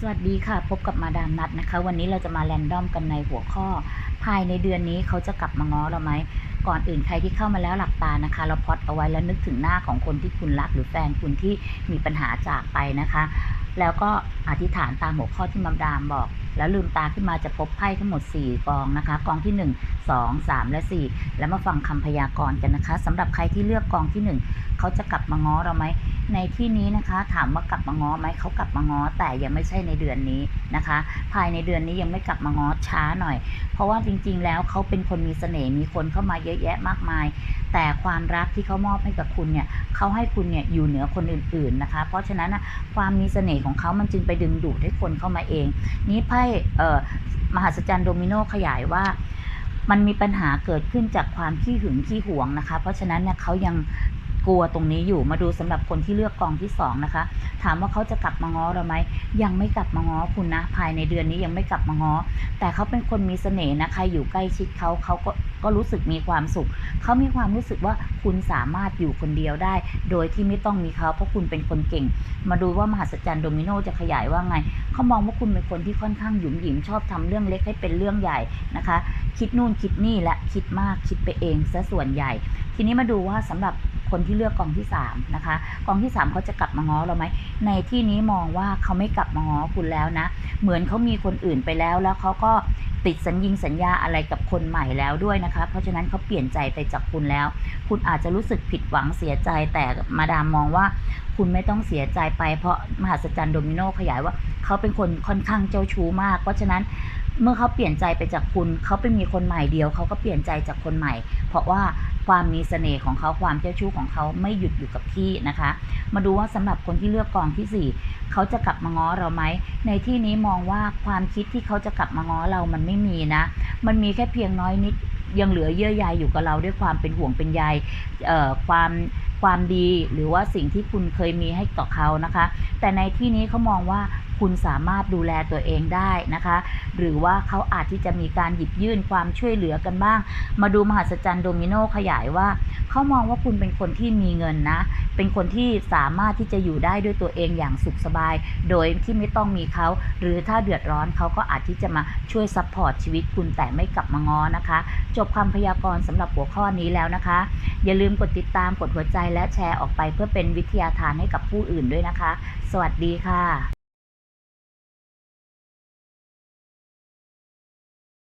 สวัสดีค่ะ พบกับมาดามนัดนะคะ วันนี้เราจะมาแรนดอมกันในหัวข้อ ภายในเดือนนี้เขาจะกลับมาง้อเราไหม ก่อนอื่นใครที่เข้ามาแล้วหลับตานะคะ เราพอดเอาไว้แล้วนึกถึงหน้าของคนที่คุณรัก หรือแฟนคุณที่มีปัญหาจากไปนะคะ แล้วก็อธิษฐานตามหัวข้อที่มาดามบอก แล้วลืมตาขึ้นมาจะพบไพ่ทั้งหมด 4 กองนะคะ กองที่ 1 2 3 และ 4 แล้วมาฟังคำพยากรณ์กันนะคะสำหรับใครที่เลือกกองที่ 1 เขาจะกลับมาง้อเราไหม ในที่นี้นะคะถามว่ากลับมาง้อไหมเขากลับมาง้อแต่ยังไม่ใช่ในเดือนนี้นะคะ ภายในเดือนนี้ยังไม่กลับมาง้อช้าหน่อย เพราะว่าจริงๆ แล้วเขาเป็นคนมีเสน่ห์มีคนเข้ามาเยอะแยะมากมาย แต่ความรักที่เขามอบให้กับคุณเนี่ยเขาให้คุณเนี่ยอยู่เหนือคนอื่นๆนะคะ เพราะฉะนั้นนะความมีเสน่ห์ของเขามันจึงไปดึงดูดให้คนเข้ามาเอง นี้ไพ่มหัศจรรย์โดมิโนขยายว่ามันมีปัญหาเกิดขึ้นจากความขี้หึงขี้หวงนะคะ เพราะฉะนั้นเนี่ยเขายัง กลัวตรงนี้อยู่มาดูสำหรับคนที่เลือกกองที่สองนะคะ ถามว่าเขาจะกลับมาง้อเราไหมยังไม่กลับมาง้อคุณนะ ภายในเดือนนี้ยังไม่กลับมาง้อแต่เขาเป็นคนมีเสน่ห์นะใครอยู่ใกล้ชิดเขาเขาก็ก็รู้สึกมีความสุข เขามีความรู้สึกว่าคุณสามารถอยู่คนเดียวได้ โดยที่ไม่ต้องมีเขาเพราะคุณเป็นคนเก่ง มาดูว่ามหัศจรรย์โดมิโนจะขยายว่าไง เขามองว่าคุณเป็นคนที่ค่อนข้างหยุมหยิมชอบทำเรื่องเล็กให้เป็นเรื่องใหญ่นะคะ คิดนู่นคิดนี่และคิดมากคิดไปเองซะส่วนใหญ่ ทีนี้มาดูว่าสำหรับคนที่เลือกกองที่สามนะคะกองที่สามเขาจะกลับมาง้อเราไหมในที่นี้มองว่าเขาไม่กลับมาง้อคุณแล้วนะ เหมือนเขามีคนอื่นไปแล้วแล้วเขาก็ ติดสัญญิงสัญญาอะไรกับคนใหม่แล้วด้วยนะคะ เพราะฉะนั้นเขาเปลี่ยนใจไปจากคุณแล้ว คุณอาจจะรู้สึกผิดหวังเสียใจแต่มาดามมองว่า คุณไม่ต้องเสียใจไปเพราะมหาสจรรย์โดมิโนขยายว่าเขาเป็นคนค่อนข้างเจ้าชู้มาก เพราะฉะนั้น เมื่อเขาเปลี่ยนใจไปจากคุณเขาไปมีคนใหม่เดียวเขาก็เปลี่ยนใจจากคนใหม่ เพราะว่าความมีเสน่ห์ของเขาความเจ้าชู้ของเขาไม่หยุดอยู่กับที่นะคะ มาดูว่าสำหรับคนที่เลือกกองที่สี่เขาจะกลับมาง้อเราไหม ในที่นี้มองว่าความคิดที่เขาจะกลับมาง้อเรามันไม่มีนะ มันมีแค่เพียงน้อยนิดยังเหลือเยื่อใยอยู่กับเราด้วยความเป็นห่วงเป็นใยความความดีหรือว่าสิ่งที่คุณเคยมีให้ต่อเขานะคะ แต่ในที่นี้เขามองว่า คุณสามารถดูแลตัวเองได้นะคะ หรือว่าเขาอาจที่จะมีการหยิบยื่นความช่วยเหลือกันบ้าง มาดูมหัศจรรย์โดมิโนขยายว่าเขามองว่าคุณเป็นคนที่มีเงินนะ เป็นคนที่สามารถที่จะอยู่ได้ด้วยตัวเองอย่างสุขสบาย โดยที่ไม่ต้องมีเขา หรือถ้าเดือดร้อนเขาก็อาจที่จะมาช่วยซัพพอร์ตชีวิตคุณแต่ไม่กลับมาง้อนะคะ จบคำพยากรณ์สำหรับหัวข้อนี้แล้วนะคะ อย่าลืมกดติดตามกดหัวใจและแชร์ออกไปเพื่อเป็นวิทยาทานให้กับผู้อื่นด้วยนะคะ สวัสดีค่ะ